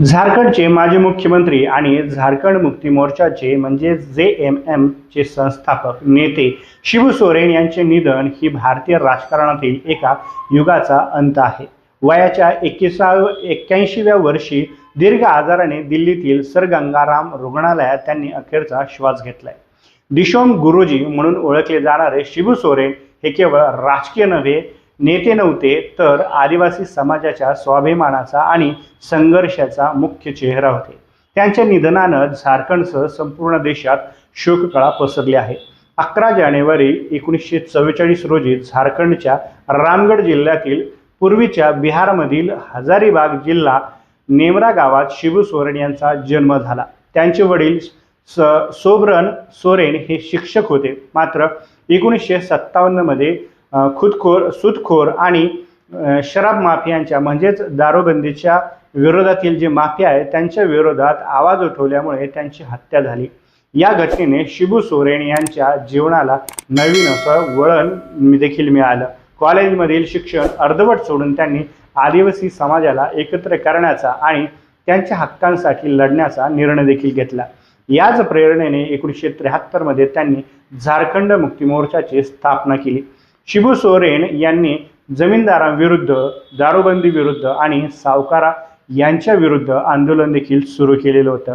झारखंडचे माजी मुख्यमंत्री आणि झारखंड मुक्ती मोर्चाचे म्हणजे जे एम एम चे संस्थापक नेते शिबू सोरेन यांचे निधन ही भारतीय राजकारणातील एका युगाचा अंत आहे. वयाच्या एकविसाव एक्क्याऐंशीव्या वर्षी दीर्घ आजाराने दिल्लीतील सर गंगाराम रुग्णालयात त्यांनी अखेरचा श्वास घेतलाय. दिशोम गुरुजी म्हणून ओळखले जाणारे शिबू सोरेन हे केवळ राजकीय नव्हे नेते नव्हते तर आदिवासी समाजाच्या स्वाभिमानाचा आणि संघर्षाचा मुख्य चेहरा होते. त्यांच्या निधनानं झारखंडसह संपूर्ण देशात शोककळा पसरली आहे. अकरा जानेवारी एकोणीसशे चव्वेचाळीस रोजी झारखंडच्या रामगड जिल्ह्यातील पूर्वीच्या बिहारमधील हजारीबाग जिल्हा नेमरा गावात शिबू सोरेन यांचा जन्म झाला. त्यांचे वडील स सोबरन सोरेन हे शिक्षक होते. मात्र एकोणीसशे सत्तावन्नमध्ये खुदखोर सुदखोर आणि शराब माफियांच्या म्हणजेच दारूबंदीच्या विरोधातील जे माफिया आहे त्यांच्या विरोधात आवाज उठवल्यामुळे त्यांची हत्या झाली. या घटनेने शिबू सोरेन यांच्या जीवनाला नवीन असं वळण देखील मिळालं. कॉलेजमधील शिक्षण अर्धवट सोडून त्यांनी आदिवासी समाजाला एकत्र करण्याचा आणि त्यांच्या हक्कांसाठी लढण्याचा निर्णय देखील घेतला. याच प्रेरणेने एकोणीसशे त्र्याहत्तरमध्ये त्यांनी झारखंड मुक्ती मोर्चाची स्थापना केली. शिबू सोरेन यांनी जमीनदारांविरुद्ध दारूबंदी विरुद्ध आणि सावकारा यांच्या विरुद्ध आंदोलन देखील सुरू केलेलं होतं.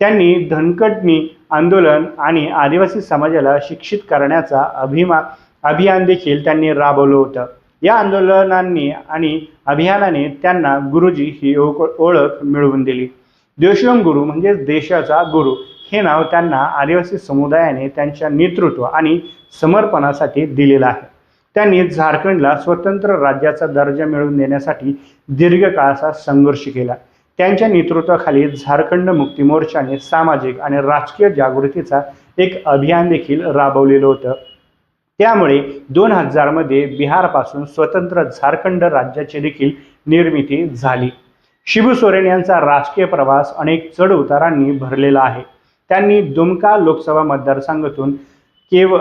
त्यांनी धनकटणी आंदोलन आणि आदिवासी समाजाला शिक्षित करण्याचा अभिमा अभियान देखील त्यांनी राबवलं होतं. या आंदोलनांनी आणि अभियानाने त्यांना गुरुजी ही ओळख ओळख मिळवून दिली. देशोम गुरु म्हणजे देशाचा गुरु हे नाव त्यांना आदिवासी समुदायाने त्यांच्या नेतृत्व आणि समर्पणासाठी दिलेलं आहे. त्यांनी झारखंडला स्वतंत्र राज्याचा दर्जा मिळवून देण्यासाठी दीर्घकाळाचा संघर्ष केला. त्यांच्या नेतृत्वाखाली झारखंड मुक्ती मोर्चाने सामाजिक आणि राजकीय जागृतीचा एक अभियान देखील राबवलेलं होतं. त्यामुळे दोन हजारमध्ये बिहारपासून स्वतंत्र झारखंड राज्याची देखील निर्मिती झाली. शिबू सोरेन यांचा राजकीय प्रवास अनेक चढ उतारांनी भरलेला आहे. त्यांनी दुमका लोकसभा मतदारसंघातून केव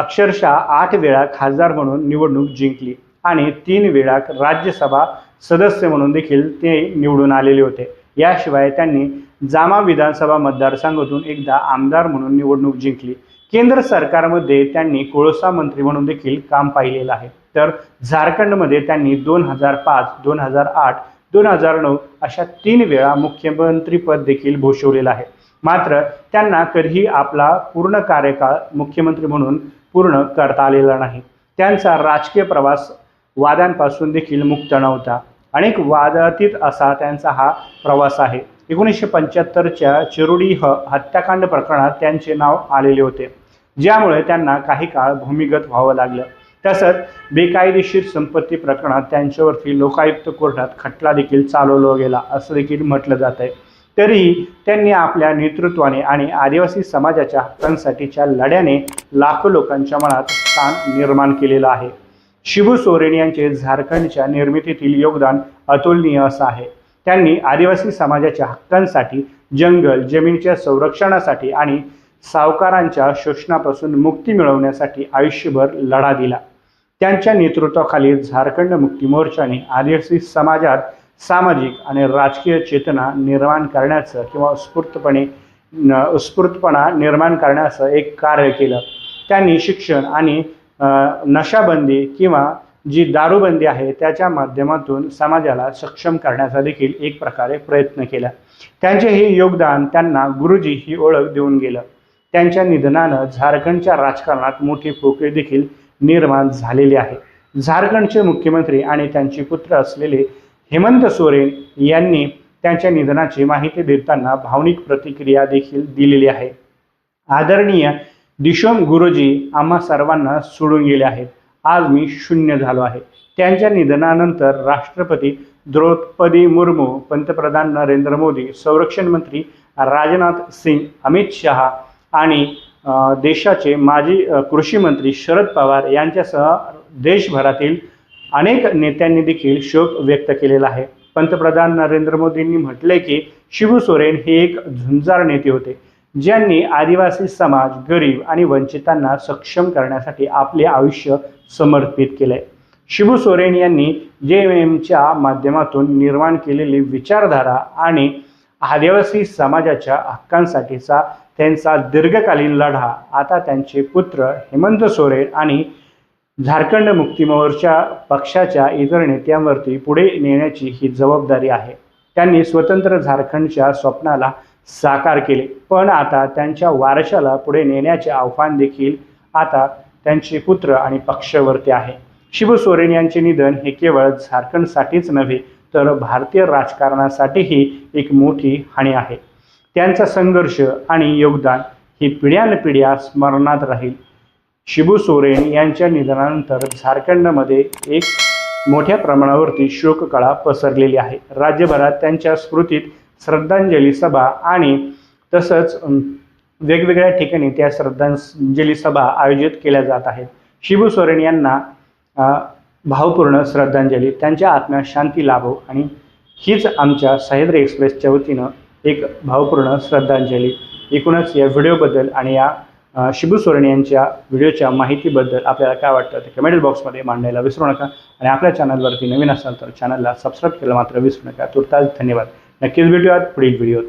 अक्षरशः आठ वेळा खासदार म्हणून निवडणूक जिंकली आणि तीन वेळा राज्यसभा सदस्य म्हणून देखील ते निवडून आलेले होते. याशिवाय त्यांनी जामा विधानसभा मतदारसंघातून एकदा आमदार म्हणून निवडणूक जिंकली. केंद्र सरकारमध्ये त्यांनी कोळसा मंत्री म्हणून देखील काम पाहिलेलं आहे. तर झारखंडमध्ये त्यांनी दोन हजार पाच दोन हजार आठ दोन हजार नऊ अशा तीन वेळा मुख्यमंत्रीपद देखील भूषवलेलं आहे. मात्र त्यांना कधीही आपला पूर्ण कार्यकाळ मुख्यमंत्री म्हणून पूर्ण करता आलेला नाही. त्यांचा राजकीय प्रवास वादांपासून देखील मुक्त नव्हता. अनेक वादातीत असा त्यांचा हा प्रवास आहे. एकोणीसशे पंच्याहत्तरच्या चिरुडी ह हत्याकांड प्रकरणात त्यांचे नाव आलेले होते. ज्यामुळे त्यांना काही काळ भूमिगत व्हावं लागलं. तसंच बेकायदेशीर संपत्ती प्रकरणात त्यांच्यावरती लोकायुक्त कोर्टात खटला देखील चालवला गेला असं देखील म्हटलं जात आहे तरीही त्यांनी आपल्या नेतृत्वाने आणि आदिवासी समाजाच्या हक्कांसाठीच्या लढ्याने लाखो लोकांच्या मनात स्थान निर्माण केलेलं आहे. शिबू सोरेन यांचे झारखंडच्या निर्मितीतील योगदान अतुलनीय असं आहे. त्यांनी आदिवासी समाजाच्या हक्कांसाठी जंगल जमिनीच्या संरक्षणासाठी आणि सावकारांच्या शोषणापासून मुक्ती मिळवण्यासाठी आयुष्यभर लढा दिला. त्यांच्या नेतृत्वाखाली झारखंड मुक्ती मोर्चाने आदिवासी समाजात सामाजिक आणि राजकीय चेतना निर्माण करण्याचं किंवा उत्स्फूर्तपणे न- उत्स्फूर्तपणा निर्माण करण्याचं एक कार्य केलं. त्यांनी शिक्षण आणि नशाबंदी किंवा जी दारूबंदी आहे त्याच्या माध्यमातून समाजाला सक्षम करण्याचा देखील एक प्रकारे प्रयत्न केला. त्यांचे हे योगदान त्यांना गुरुजी ही ओळख देऊन गेलं. त्यांच्या निधनानं झारखंडच्या राजकारणात मोठी पोकळी देखील निर्माण झालेली आहे. झारखंडचे मुख्यमंत्री आणि त्यांचे पुत्र असलेले हेमंत सोरेन यांनी त्यांच्या निधनाची माहिती देताना भावनिक प्रतिक्रिया देखील दिलेली आहे. आदरणीय दिशोम गुरुजी आम्हा सर्वांना सोडून गेले आहेत. आज मी शून्य झालो आहे. त्यांच्या निधनानंतर राष्ट्रपती द्रौपदी मुर्मू पंतप्रधान नरेंद्र मोदी संरक्षण मंत्री राजनाथ सिंग अमित शहा आणि देशाचे माजी कृषी मंत्री शरद पवार यांच्यासह देशभरातील अनेक नेत्यांनी देखील शोक व्यक्त केलेला आहे. पंतप्रधान नरेंद्र मोदींनी म्हटले की शिबू सोरेन हे एक झुंजार नेते होते ज्यांनी आदिवासी समाज गरीब आणि वंचितांना सक्षम करण्यासाठी आपले आयुष्य समर्पित केले शिबू सोरेन यांनी जे एम एमच्या माध्यमातून निर्माण केलेली विचारधारा आणि आदिवासी समाजाच्या हक्कांसाठीचा त्यांचा दीर्घकालीन लढा आता त्यांचे पुत्र हेमंत सोरेन आणि झारखंड मुक्ती मोर्चा पक्षाच्या इतर नेत्यांवरती पुढे नेण्याची ही जबाबदारी आहे. त्यांनी स्वतंत्र झारखंडच्या स्वप्नाला साकार केले. पण आता त्यांच्या वारशाला पुढे नेण्याचे आव्हान देखील आता त्यांचे पुत्र आणि पक्षवरती आहे. शिबू सोरेन यांचे निधन हे केवळ झारखंडसाठीच नव्हे तर भारतीय राजकारणासाठीही एक मोठी हानी आहे. त्यांचा संघर्ष आणि योगदान ही पिढ्यानपिढ्या स्मरणात राहील. शिबू सोरेन यांच्या निधनानंतर झारखंडमध्ये एक मोठ्या प्रमाणावरती शोककळा पसरलेली आहे. राज्यभरात त्यांच्या स्मृतीत श्रद्धांजली सभा आणि तसंच वेगवेगळ्या ठिकाणी त्या श्रद्धांजली सभा आयोजित केल्या जात आहेत. शिबू सोरेन यांना भावपूर्ण श्रद्धांजली त्यांच्या आत्म्या शांती लाभो आणि हीच आमच्या सह्याद्री एक्सप्रेसच्या वतीनं एक भावपूर्ण श्रद्धांजली. एकूणच या व्हिडिओबद्दल आणि या शिबू सोरेन यांच्या व्हिडिओच्या माहितीबद्दल आपल्याला काय वाटतं ते कमेंट बॉक्समध्ये मांडायला विसरू नका. आणि आपल्या चॅनलवरती नवीन असाल तर चॅनलला सबस्क्राईब केलं मात्र विसरू नका. तुर्तास धन्यवाद. नक्कीच भेटूयात पुढील व्हिडिओ